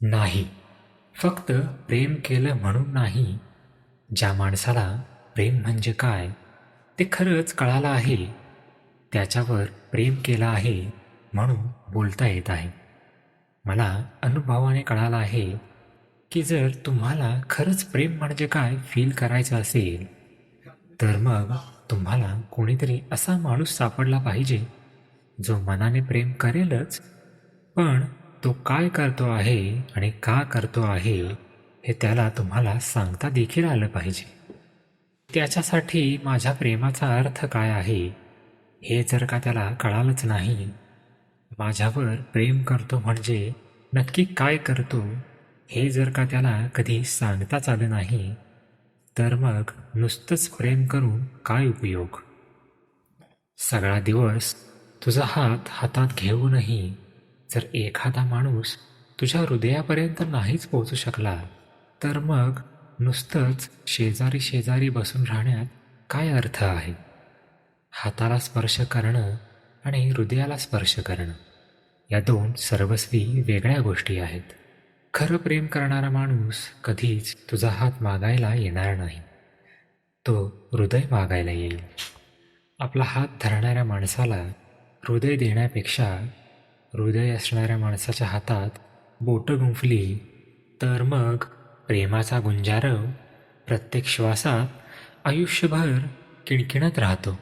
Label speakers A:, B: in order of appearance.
A: नाही. फक्त प्रेम केलं म्हणून नाही. ज्या माणसाला प्रेम म्हणजे काय ते खरंच कळालं आहे. त्याच्यावर प्रेम केलं आहे म्हणून बोलता येत आहे. मला अनुभवाने कळालं आहे की जर तुम्हाला खरंच प्रेम म्हणजे काय फील करायचं असेल तर मग तुम्हाला कोणीतरी असा माणूस सापडला पाहिजे जो मनाने प्रेम करेलच. पण तो काय करतो आहे आणि का करतो आहे हे त्याला तुम्हाला सांगता देखील आलं पाहिजे. त्याच्यासाठी माझ्या प्रेमाचा अर्थ काय आहे हे जर का त्याला कळालंच नाही. माझ्यावर प्रेम करतो म्हणजे नक्की काय करतो हे जर का त्याला कधी सांगताच आलं नाही तर मग नुसतंच प्रेम करून काय उपयोग? सगळा दिवस तुझा हात हातात घेऊनही जर एखादा माणूस तुझ्या हृदयापर्यंत नाहीच पोहोचू शकला तर मग नुसतंच शेजारी शेजारी बसून राहण्यात काय अर्थ आहे? हाताला स्पर्श करणं आणि हृदयाला स्पर्श करणं या दोन सर्वस्वी वेगळ्या गोष्टी आहेत. खरं प्रेम करणारा माणूस कधीच तुझा हात मागायला येणार नाही. तो हृदय मागायला येईल. आपला हात धरणाऱ्या माणसाला हृदय देण्यापेक्षा हृदय असणाऱ्या माणसाच्या हातात बोटं गुंफली तर मग प्रेमाचा गुंजारव प्रत्येक श्वासात आयुष्यभर किणकिणत राहतो.